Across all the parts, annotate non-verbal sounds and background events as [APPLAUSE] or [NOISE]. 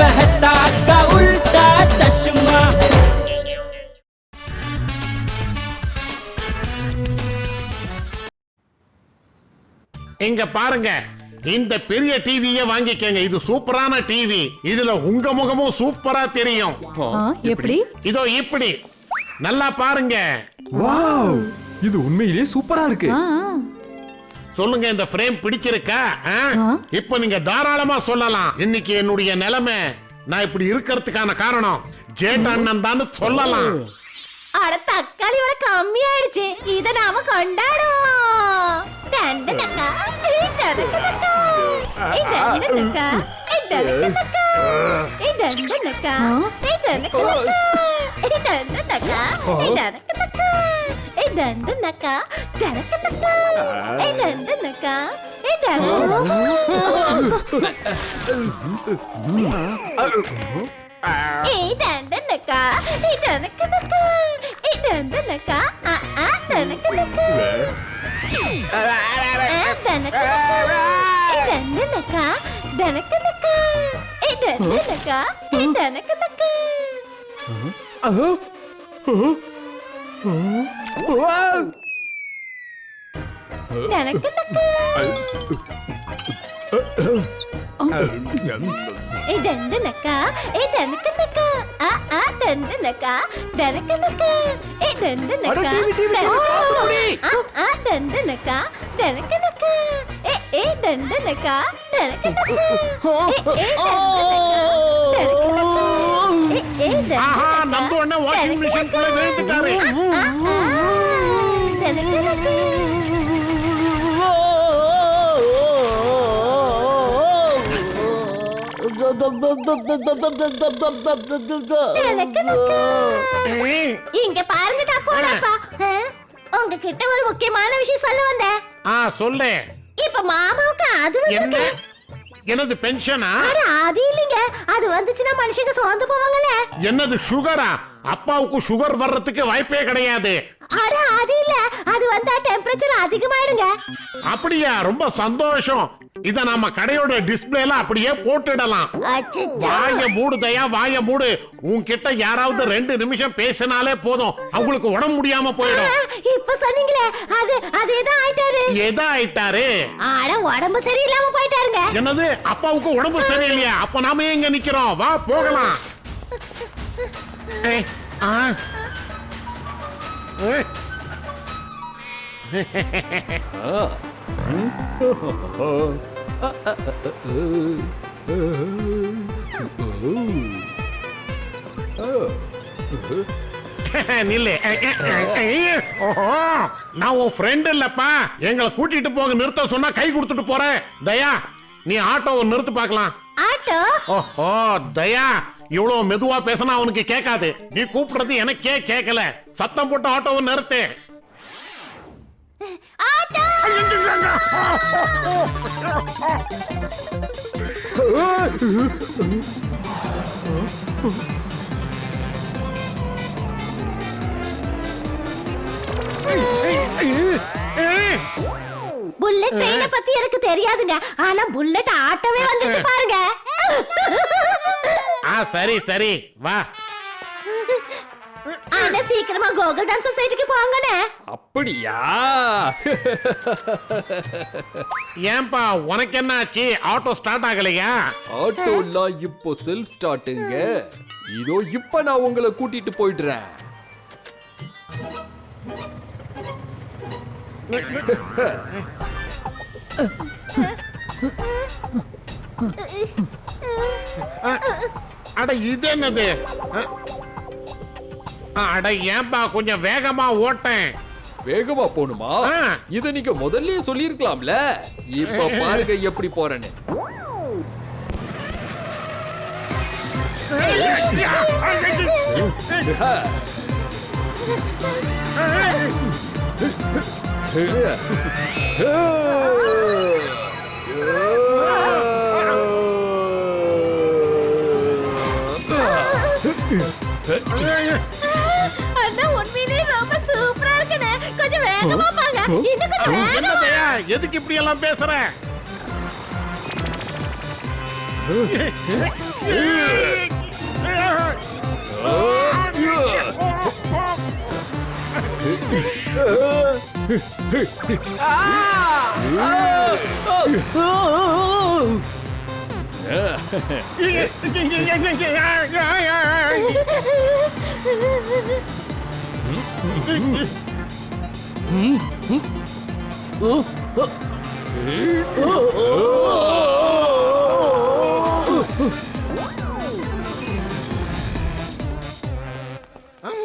मेहता का उल्टा चश्मा இங்க பாருங்க இந்த பெரிய டிவியை வாங்கிக்கங்க இது சூப்பரான டிவி இதுல உங்க முகமும் சூப்பரா தெரியும் ஆ, எப்படி இதோ இப்படி நல்லா பாருங்க வாவ் இது உண்மையிலேயே சூப்பரா இருக்கு ஆ, ஆ. சொல்லுங்க இந்த ஃப்ரேம் பிடிச்சிருக்கா ஆ? இப்ப நீங்க தாராளமா சொல்லலாம் இன்னைக்கு என்னுடைய நிலைமை நான் இப்படி இருக்கிறதுக்கான காரணம் ஜேட் அண்ணன் தான் சொல்லலாம் அட தக்காளி விலை கம்மியாயிடுச்சு இத நாம கொண்டாடுவோம் டண்டு ஏய் டண்டு ஏய் டண்டு ஏய் டண்டு டக்கா, ഇതെന്തെന്നക്കാ കിടക്കുന്നക്കാ ഇതെന്തെന്നക്കാ ഇതെന്തെന്നക്കാ ഇതെനക്കെന്നക്കാ ഇതെന്തെന്നക്കാ ആ ആ തെനക്കെന്നക്കാ തെനക്കെന്നക്കാ ഇതെന്തെന്നക്കാ തെനക്കെന്നക്കാ ഇതെന്തെന്നക്കാ ഇതെനക്കെന്നക്കാ Uh-huh. Uh-huh. Uh-huh. நடக்கத்தக்க ஏ நடக்கத்தக்க ஆ ஆ தண்டனக்க நடக்கத்தக்க ஏ தண்டனக்க ஆ தண்டனக்க நடக்கத்தக்க ஏ ஏ தண்டனக்க நடக்கத்தக்க ஏ ஏ தண்டனக்க நடக்கத்தக்க ஏ ஏ தண்டனக்க அண்ணன் வாஷிங் மிஷின் குள்ள விழுந்துட்டாரு. இங்க பாருங்க டாக்கோடாப்பா உங்ககிட்ட ஒரு முக்கியமான விஷயம் சொல்ல வந்தேன். ஆ சொல்லு. இப்ப மாமாவுக்கு அது வந்து என்னது பென்ஷனா அது இல்லைங்க. அது வந்துச்சுன்னா மனுஷங்க சோர்ந்து போவாங்கல்ல. என்னது சுகரா அப்பாவுக்கு சுகர் வர்றதுக்கு வாய்ப்பே கிடையாது. அட அது இல்ல. அது வந்தா டெம்பரேச்சர் அதிகமாயிடுங்க. அப்படியா? ரொம்ப சந்தோஷம். இத நாம கடையோட டிஸ்பிளேல அப்படியே போட்டுடலாம். அச்சச்சோ. வாய மூடு தயா வாய மூடு. உன்கிட்ட யாராவது ரெண்டு நிமிஷம் பேசினாலே போதும். அவங்களுக்கு உடம்பு முடியாம ஆ, போயிடும் இப்ப சொன்னீங்களே அது அதேதான் ஆயிட்டாரு. எதா ஆயிட்டாரு. ஆட உடம்பு சரியில்லாம போயிட்டாருங்க. என்னது? அப்பாவுக்கு உடம்பு சரியில்லையா? அப்ப நாம ஏன் இங்க நிக்கிறோம்? வா போகலாம். நில்லு. ஓஹோ நான் உன் ஃப்ரெண்ட் இல்லப்பா. எங்களை கூட்டிட்டு போக நிறுத்த சொன்னா கை கொடுத்துட்டு போறேன். தயா நீ ஆட்டோவை நிறுத்து பார்க்கலாம். ஆட்டோ? ஓஹோ தயா இவ்வளவு மெதுவா பேசினா அவனுக்கு கேட்காது. நீ கூப்பிடுறது எனக்கே கேட்கல. சத்தம் போட்டு ஆட்டோவை நிறுத்து. ஆட்டோ! புல்லட் ட்ரெயினை பத்தி எனக்கு தெரியாதுங்க. ஆனா புல்லட் ஆட்டோவே வந்துருச்சு பாருங்க. ஆ சரி சரி வா ஆனா சீக்கிரமா கோகுல் டான்ஸ் சொசைட்டிக்கு போங்கண்ணே அப்படியா ஏன்பா உனக்கு என்ன ஆச்சு ஆட்டோ ஸ்டார்ட் ஆகலையா ஆட்டோலாம் இப்போ செல்ஃப் ஸ்டார்ட்டுங்க இதோ இப்ப நான் உங்களை கூட்டிட்டு போயிடுறேன் அட இது என்னது? அட ஏன்பா கொஞ்சம் வேகமா ஓட்டேன். வேகமா போணுமா. இத நீங்க முதல்லயே சொல்லிருக்கலாம்ல இப்ப [LAUGHS] பாருங்க எப்படி போறேன்னு. [LAUGHS] [LAUGHS] அண்ணா உண்மையிலேயே ரொம்ப சூப்பரா இருக்குண்ணே. கொஞ்சம் வேகமா போங்க. இன்னும் கொஞ்சம் வேகமா. என்னதையா எதுக்கு இப்படி எல்லாம் பேசுற?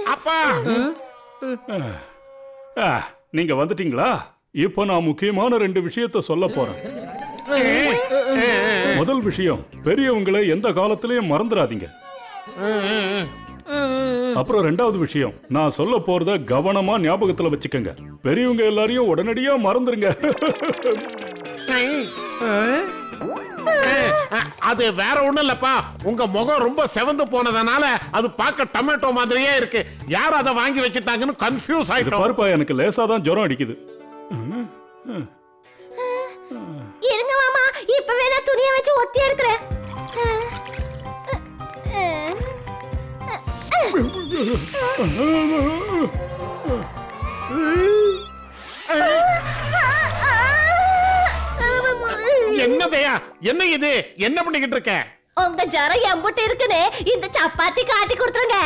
அப்பா! ஆ, நீங்க வந்துட்டீங்களா? இப்போ நான் முக்கியமான ரெண்டு விஷயத்த சொல்ல போறேன். முதல் விஷயம் பெரியவங்களை எந்த காலத்திலயும் மறந்துடாதீங்க. அப்புறம் ரெண்டாவது விஷயம் நான் சொல்ல போறத கவனமா ஞாபகத்துல வச்சுக்கோங்க. பெரியவங்க எல்லாரையும் உடனடியா மறந்துருங்க. அது வேற ஒண்ணும் இல்லப்பா. உங்க முகம் ரொம்ப செவந்து போனதுனால அது பார்க்க டொமேட்டோ மாதிரியே இருக்கு. யார் அதை வாங்கி வச்சிட்டாங்கன்னு கன்ஃபியூஸ் ஆயிட்டோம். பாருப்பா எனக்கு லேசா தான் ஜுரம் அடிக்குது. இப்பவே நான் துணியை வச்சு ஒத்தி எடுக்கிறேன். என்னதையா என்ன இது? என்ன பண்ணிக்கிட்டு இருக்க? உங்க ஜரம் எம்புட்டு இருக்குன்னு இந்த சப்பாத்தி காட்டி கொடுத்துருங்க.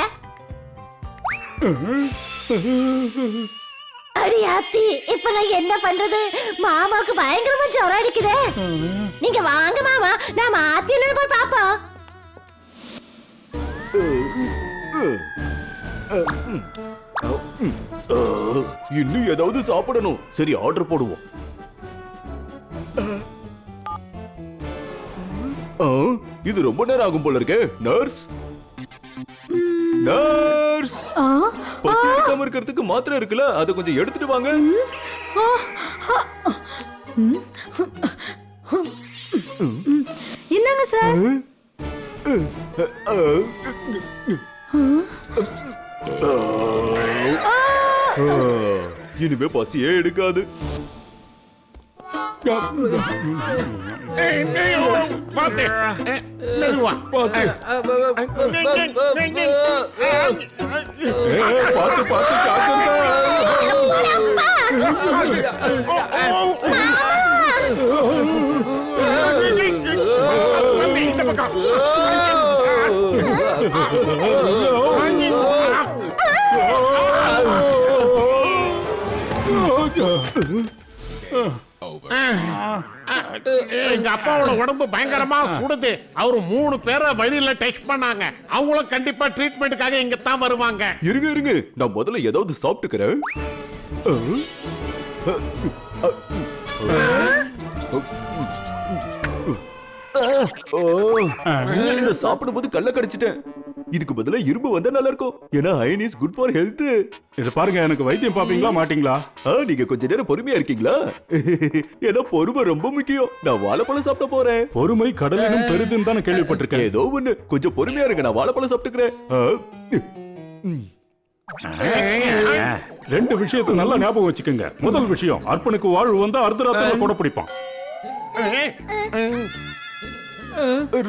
அடியாத்தி இப்ப நான் என்ன பண்றது? மாமாவுக்கு பயங்கரமா ஜுரம் அடிக்குதே. நீங்க வாங்க மாமா. நான் என்ன போய் பாப்போம் இன்னும் ஏதாவது சாப்பிடணும். சரி ஆர்டர் போடுவோம். இது ரொம்ப நேரம் ஆகும் போல இருக்கே நர்ஸ் நர்ஸ் பசி எடுக்காம இருக்கிறதுக்கு மாத்திரை இருக்குல்ல அதை கொஞ்சம் எடுத்துட்டு வாங்க. என்னங்க சார். இனிமே பசியே எடுக்காது. பாத்து ஏய், மெதுவா ஏய், பார்த்து பார்த்து ஜாக்கிரதை. வந்து இந்த பக்கம் எங்க அப்பாவோட உடம்பு பயங்கரமா சுடுது அவரு மூணு பேரை வழியில டெஸ்ட் பண்ணாங்க அவங்களும் கண்டிப்பா ட்ரீட்மெண்ட்டுக்காக இங்க தான் வருவாங்க இருங்க இருங்க நான் முதல்ல ஏதாவது சாப்பிட்டுக்கிறேன் சாப்பிடும்போது கல்ல கடிச்சிட்டேன் இதுக்கு பதிலா இரும்பு வந்தா நல்லா இருக்கும் ஏன்னா iron is good for health இது பாருங்க எனக்கு வைத்தியம் பாப்பீங்களா மாட்டீங்களா? ஆ நீங்க கொஞ்ச நேரம் பொறுமையா இருக்கீங்களா? [LAUGHS] ஏன்னா பொறுமை ரொம்ப முக்கியம். நான் வாழைப்பழம் சாப்பிட போறேன். பொறுமை கடலினும் பெரிதுன்னு தானே கேள்விப்பட்டிருக்கேன். ஏதோ ஒண்ணு. கொஞ்சம் பொறுமையா இருங்க நான் வாழைப்பழம் சாப்பிட்டுக்கிறேன். ரெண்டு விஷயத்தை நல்லா ஞாபகம் வச்சுக்கோங்க. முதல் விஷயம் அர்ப்பனுக்கு வாழ்வு வந்தா அர்த்தராத்திர கொடை பிடிப்பான்.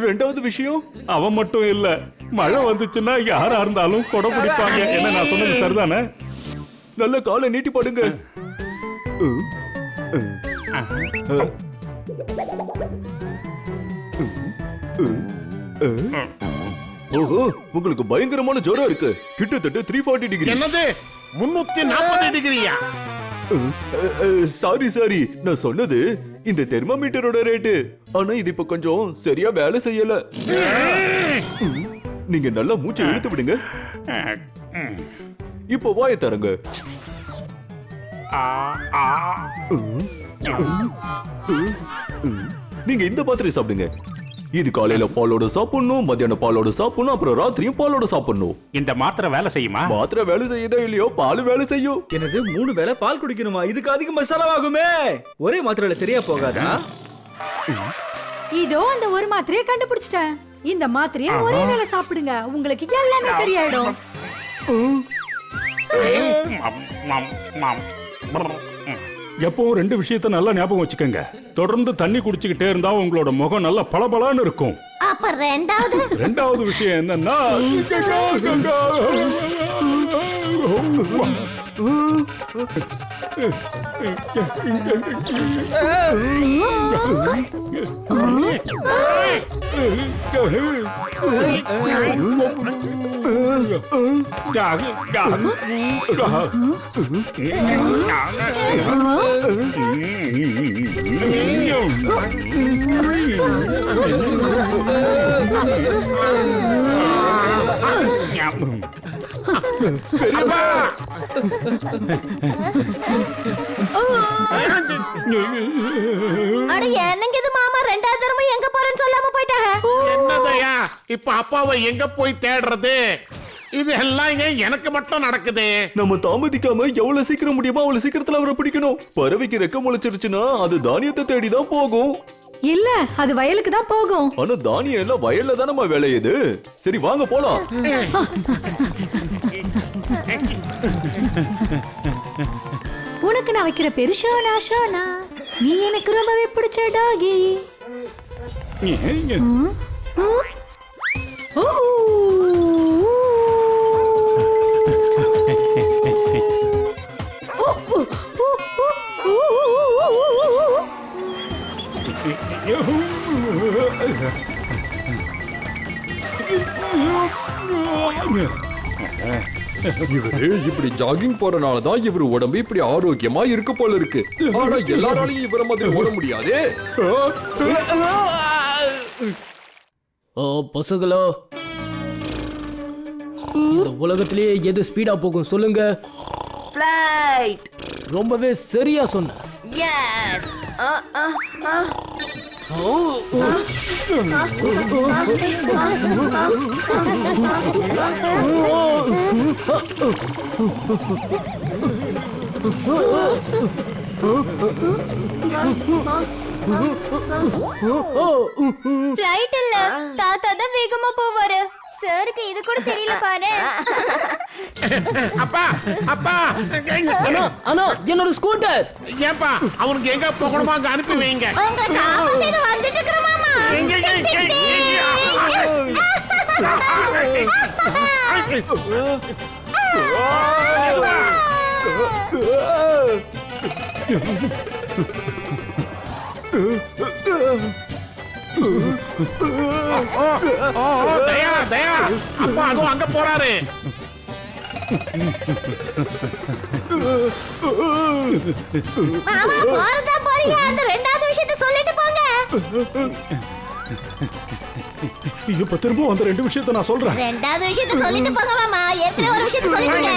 ரெண்டாவது விஷயம்? அவன் மட்டும் இல்ல. மழை வந்துச்சுன்னா யாரா இருந்தாலும் கொடை பிடிப்பாங்க. என்ன நான் சொன்னது சரிதானே? நல்ல காலை நீட்டி பாடுங்க. ஓஹோ உங்களுக்கு பயங்கரமான ஜுரம் இருக்கு. கிட்டத்தட்ட த்ரீ ஃபார்ட்டி டிகிரி என்னது? முன்னூத்தி நாற்பது டிகிரியா? சாரி சாரி நான் சொன்னது இந்த தெர்மோமீட்டரோட ரேட்டு. ஆனா இது இப்ப கொஞ்சம் சரியா வேலை செய்யல. நீங்க நல்லா மூச்சை இழுத்து விடுங்க. இப்ப வாய தரங்க நீங்க இந்த பாத்திரம் சாப்பிடுங்க. இது காலையில பாலோட சாப்பிடணும் மத்தியானம் பாலோட சாப்பிடணும் அப்புறம் ராத்திரியும் பாலோட சாப்பிடணும். இந்த மாத்திரை வேலை செய்யுமா? மாத்திரை வேலை செய்யுதோ இல்லையோ பால் வேலை செய்யும். எனது மூணு வேளை பால் குடிக்கணுமா? இதுக்கு அதிக மசாலாவாகுமே ஒரே மாத்திரையில சரியா போகாதா? இதோ அந்த ஒரு மாத்திரையை கண்டுபிடிச்சிட்டேன். இந்த மாத்திரையை ஒரே வேளை சாப்பிடுங்க. உங்களுக்கு எல்லாமே சரியாயிடும். எப்பவும் ரெண்டு விஷயத்த நல்லா ஞாபகம் வச்சுக்கோங்க. தொடர்ந்து தண்ணி குடிச்சுக்கிட்டே இருந்தா உங்களோட முகம் நல்லா பளபளன்னு இருக்கும். அப்ப ரெண்டாவது? ரெண்டாவது விஷயம் என்னன்னா Đảng, đảng, đảng. Nhạc mừng [LAUGHS] அட என்னங்க இது மாமா? ரெண்டாவது தரமும் எங்க போறேன்னு சொல்லாம போயிட்டாங்க. என்ன தயா இப்ப அப்பாவை எங்க போய் தேடுறது? இது எல்லாம் ஏன் எனக்கு மட்டும் நடக்குது? நம்ம தாமதிக்காம எவ்வளவு சீக்கிரம் முடியுமோ அவ்வளவு சீக்கிரத்துல அவரை பிடிக்கணும். பறவைக்கு ரெக்க முளைச்சிருச்சுன்னா அது தானியத்தை தேடி தான் போகும். இல்ல அது வயலுக்கு தான் போகும். ஆனா தானியம் எல்லாம் வயல்ல தானே விளையுது. சரி வாங்க போலாம். உனக்கு நான் வைக்கிற பெரு ஷோனா ஷோனா. நீ எனக்கு ரொம்பவே பிடிச்ச டாகி இவரு இப்படி ஜாகிங் போறனால தான் இவர் உடம்பு இப்படி ஆரோக்கியமா இருக்கு போல இருக்கு. ஆனா எல்லாராலையும் இவர மாதிரி ஓட முடியாது. ஓ பசங்களா. இந்த உலகத்திலேயே எது ஸ்பீடா போகும் சொல்லுங்க. ரொம்பவே சரியா சொன்ன. எஸ் ஃப்ளைட் இல்ல தாத்தா தான் வேகமா போவாரு சாருக்கு இது கூட தெரியல பாரு அப்பா அப்பா அண்ணா அண்ணா என்னோட ஸ்கூட்டர் ஏன்பா அவனுக்கு எங்க போகணுமோ அங்க அனுப்பி வைங்க உங்க காப்பாத்தி வந்துட்டு இருக்கிற மாமா எங்க, தயா தயா அப்பா அதுவும் அங்க போறாரு மாமா போறதா போறீங்க அந்த ரெண்டாவது விஷயத்த சொல்லிட்டு போங்க இப்ப திரும்ப அந்த ரெண்டு விஷயத்த நான் சொல்றேன் ரெண்டாவது விஷயத்த சொல்லிட்டு போங்க மாமா ஏற்கனவே ஒரு விஷயத்த சொல்லிட்டீங்க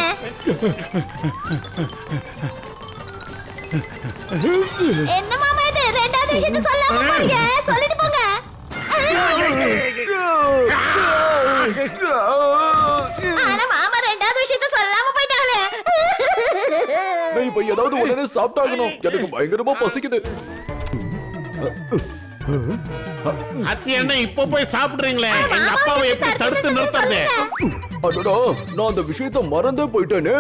என்ன மாமா இது ரெண்டாவது விஷயத்த சொல்லாம போறீங்க சொல்லிட்டு போங்க ஆனா மாமா ரெண்டாவது விஷயத்த சொல்லாம போயிட்டாங்களே நான் இப்ப ஏதாவது உடனே சாப்பிட்டாகணும். எனக்கு பயங்கரமா பசிக்குது. அத்தி என்ன இப்ப போய் சாப்பிடுறீங்களே. எங்க அப்பாவை எப்படி தடுத்து நிறுத்துறது? அடடா நான் அந்த விஷயத்த மறந்தே போயிட்டேனே.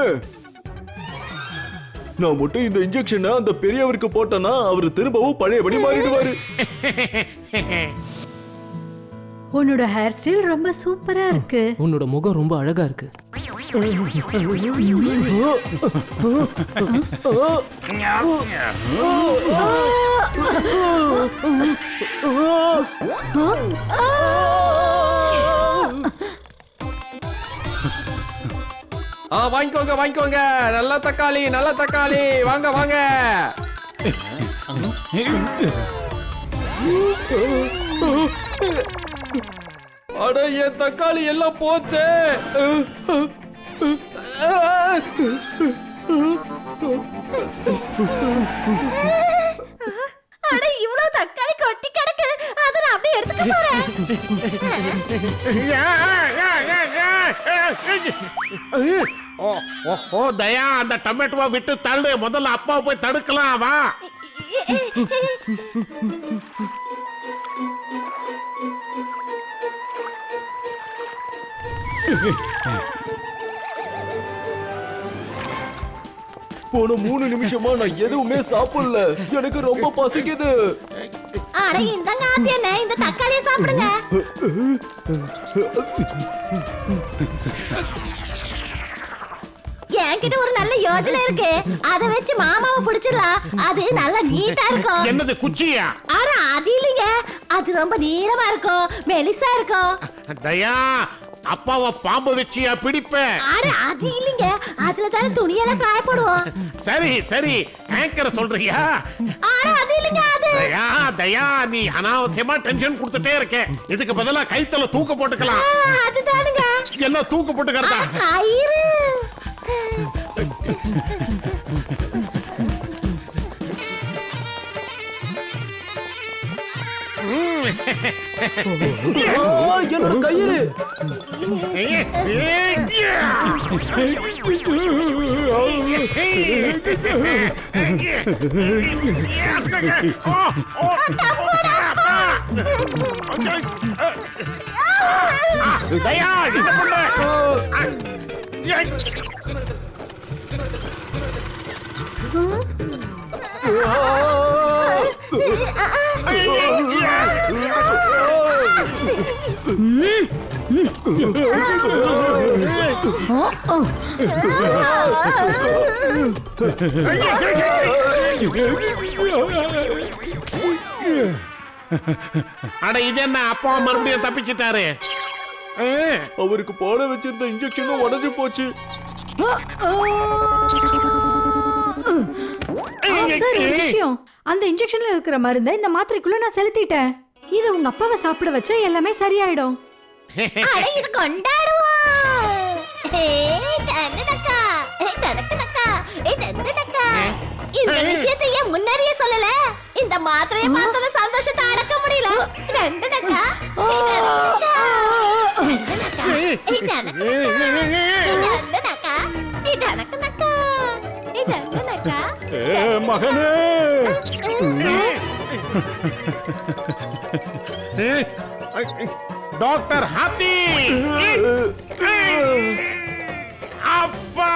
நான் மட்டும் இந்த இன்ஜெக்ஷனை அந்த பெரியவருக்கு போட்டேன்னா அவர் திரும்பவும் பழையபடி மாறிடுவாரு. உன்னோட ஹேர் ஸ்டைல் ரொம்ப சூப்பரா இருக்கு. உன்னோட முகம் ரொம்ப அழகா இருக்கு. ஆ வாங்கிக்கோங்க வாங்கிக்கோங்க. நல்ல தக்காளி நல்ல தக்காளி. வாங்க வாங்க. அட என் தக்காளி எல்லாம் போச்சே. அட இவ்வளவு தக்காளி கொட்டி கிடக்கு. அத நான் அப்படியே எடுத்துக்க போறேன். ஓ, ஓ, ஓ தயா அந்த டொமேட்டோவை விட்டு தள்ளு. முதல்ல அப்பாவை போய் தடுக்கலாம் வா. போன மூணு நிமிஷமா நான் எதுவுமே சாப்பிடல. எனக்கு ரொம்ப பசிக்குது. அட இந்தங்க ஆத்தி என்ன இந்த தக்காளியை சாப்பிடுங்க. என்கிட்ட ஒரு நல்ல யோசனை இருக்கு. அத வச்சு மாமாவை பிடிச்சிடலாம் அது நல்லா நீட்டா இருக்கும். என்னது குச்சியா? ஆனா அது இல்லைங்க. அது ரொம்ப நீளமா இருக்கும். மெலிசா இருக்கும். தயா அப்பாவை பாம்பு வச்சியா பிடிப்பேன். ஆனா அது இல்லைங்க. அதுல தானே துணியெல்லாம் காயப்படுவோம். சரி சரி. ஆங்கர் சொல்றியா? ஆனா அது இல்லைங்க அது. தயா தயா நீ அனாவசியமா டென்ஷன் கொடுத்துட்டே இருக்க. இதுக்கு பதிலா கைத்தல தூக்க போட்டுக்கலாம். அதுதானுங்க. என்ன தூக்க போட்டுக்கிறதா? கயிறு. [LAUGHS] என்னோட கயிறு தயா என்ன பண்ண அட இது என்ன? அப்பா மறுபடியும் தப்பிச்சிட்டாரு. அவருக்கு போட வச்சிருந்த இன்ஜெக்ஷனும் உடஞ்சு போச்சு. சார் ஒரு விஷயம் அந்த இன்ஜெக்ஷன்ல இருக்கிற மருந்தை இந்த மாத்திரைக்குள்ள நான் செலுத்திட்டேன் இத உங்க அப்பாவை சாப்பிட வச்சா எல்லாமே சரியாயிடும் [LAUGHS] அட இது கொண்டாடுவோம் ஏய், தண்டனக்கா. ஏய், தடக்கனக்கா. ஏய், தண்டனக்கா. இந்த விஷயத்தை ஏன் முன்னாடியே சொல்லல இந்த மாத்திரையை பார்த்தோட சந்தோஷத்தை அடக்க முடியல தண்டனக்கா. ஏய், தண்டனக்கா. தண்டனக்கா. ஏய், தண்டனக்கா. ஏய், தண்டனக்கா. ஏய், தண்டனக்கா. ஏய், தண்டனக்கா. ஏ மகனே டாக்டர் ஹாத்தி அப்பா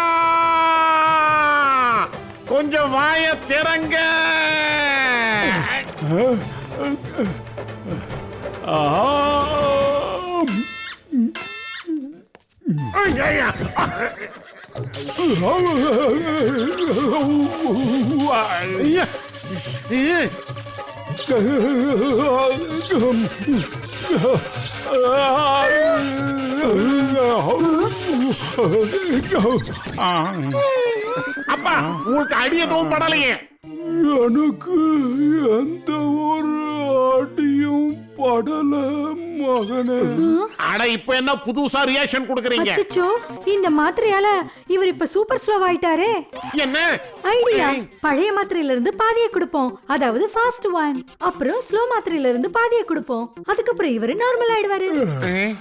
கொஞ்சம் வாய திறங்க ஆம். அப்பா உங்களுக்கு அடி எதுவும் படலையே. எனக்கு எந்த ஒரு அடியும் படல மகனே அட இப்ப என்ன புதுசா ரியாக்ஷன் கொடுக்குறீங்க அச்சச்சோ இந்த மாத்திரையால இவர் இப்ப சூப்பர் ஸ்லோ ஆயிட்டாரே என்ன ஐடியா பழைய மாத்திரையில இருந்து பாதியை கொடுப்போம் அதாவது ஃபாஸ்ட் ஒன் அப்புறம் ஸ்லோ மாத்திரையில இருந்து பாதியை கொடுப்போம் அதுக்கப்புறம் இவரு நார்மல் ஆயிடுவாரு ம்,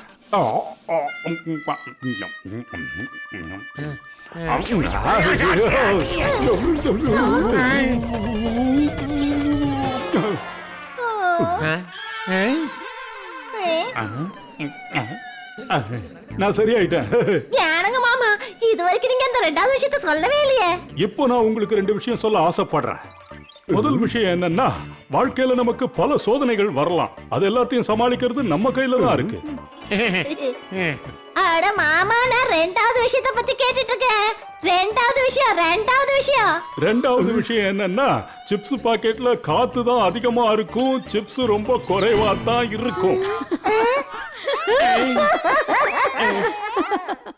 நான் சரியாயிட்டேன். ஏனுங்க மாமா இது வரைக்கும் நீங்க அந்த ரெண்டாவது விஷயத்த சொல்லவே இல்லையே. இப்போ நான் உங்களுக்கு ரெண்டு விஷயம் சொல்ல ஆசைப்படுறேன். முதல் விஷயம் என்னன்னா வாழ்க்கையில நமக்கு பல சோதனைகள் வரலாம். அது எல்லாத்தையும் சமாளிக்கிறது நம்ம கையில தான் இருக்கு. [LAUGHS] அட மாமா நான் ரெண்டாவது விஷயத்தை பத்தி கேட்டுட்டு இருக்கேன் ரெண்டாவது விஷயம் ரெண்டாவது விஷயம். ரெண்டாவது விஷயம் என்னன்னா சிப்ஸ் பாக்கெட்ல காத்து தான் அதிகமா இருக்கும். சிப்ஸ் ரொம்ப குறைவா தான் இருக்கும்.